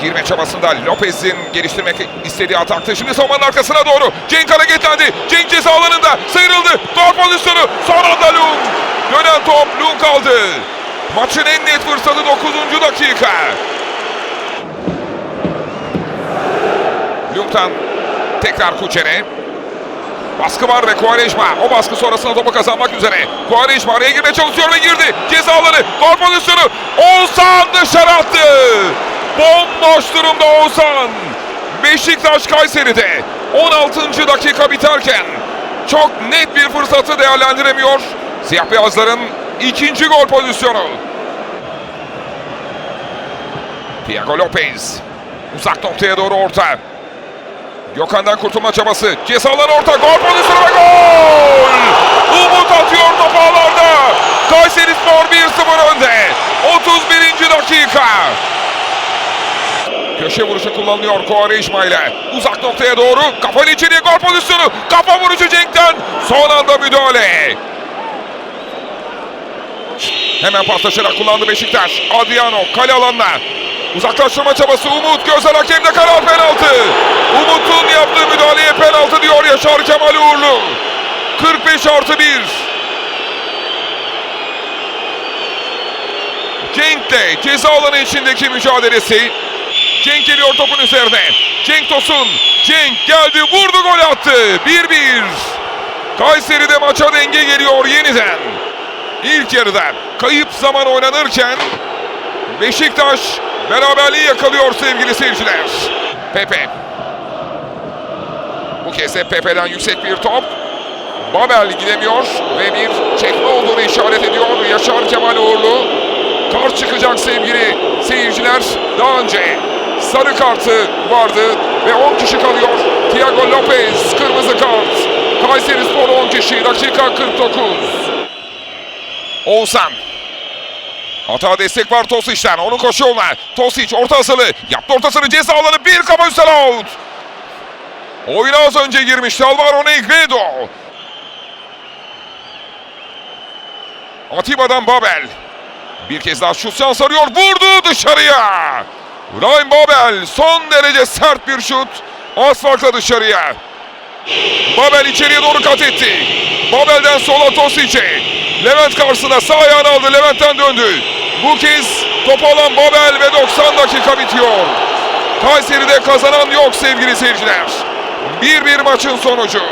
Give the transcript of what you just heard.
Girme çabasında Lopez'in geliştirmek istediği ataktı. Şimdi savunmanın arkasına doğru. Cenk hareketlendi. Cenk ceza alanında sıyrıldı. Gol pozisyonu. Son anda Lung. Dönen top Lung kaldı. Maçın en net fırsatı 9. dakika. Lung'tan tekrar Kuçer'e. Baskı var ve Quaresma o baskı sonrasında topu kazanmak üzere. Quaresma araya girmeye çalışıyor ve girdi. Ceza alanı, gol pozisyonu. Oğuzhan dışarı attı. Bomboş durumda Oğuzhan. Beşiktaş Kayseri'de 16. dakika biterken çok net bir fırsatı değerlendiremiyor. Siyah beyazların ikinci gol pozisyonu. Thiago Lopez uzak noktaya doğru orta. Gökhan'dan kurtulma çabası. Ceza alanı orta. Gol pozisyonu ve gol! Umut atıyor top ağlarda. Kayseri Spor 1-0 önde. 31. dakika. Köşe vuruşu kullanılıyor Kovarejma ile. Uzak noktaya doğru. Kafanın içeriye gol pozisyonu. Kafa vuruşu Cenk'ten. Son anda müdahale. Hemen paslaşarak kullandı Beşiktaş. Adriano kale alanına. Uzaklaştırma çabası Umut. Gözler hakemde karar penaltı. Umut'un yaptığı müdahaleye penaltı diyor Yaşar Kemal Uğurlu. 45 artı 1. Cenk'le ceza alanı içindeki mücadelesi. Cenk geliyor topun üzerine. Cenk Tosun. Cenk geldi vurdu gol attı. 1-1. Kayseri'de maça denge geliyor yeniden. İlk yarıda kayıp zaman oynanırken Beşiktaş beraberliği yakalıyor sevgili seyirciler. Pepe. Bu kez de Pepe'den yüksek bir top. Babel gidemiyor ve bir çekme olduğunu işaret ediyor Yaşar Kemal Uğurlu. Kart çıkacak sevgili seyirciler. Daha önce sarı kartı vardı ve 10 kişi kalıyor. Thiago Lopez kırmızı kart. Kayseri Spor 10 kişi dakika 49. Oğuzhan. Hata destek var Tosic'ten. Onu koşu yoluna. Tosic orta asılı. Yaptı ortasını ceza alanı. Bir kafa üstel out. Oyuna az önce girmişti Alvaro Negredo. Atiba'dan Babel. Bir kez daha şut şans arıyor. Vurdu dışarıya. Ryan Babel son derece sert bir şut. Az farkla dışarıya. Babel içeriye doğru kat etti. Babel'den sola Tosic'e. Levent karşısına sağ ayağını aldı. Levent'ten döndü. Bu kez topu alan Babel ve 90 dakika bitiyor. Kayseri'de kazanan yok sevgili seyirciler. 1-1 maçın sonucu.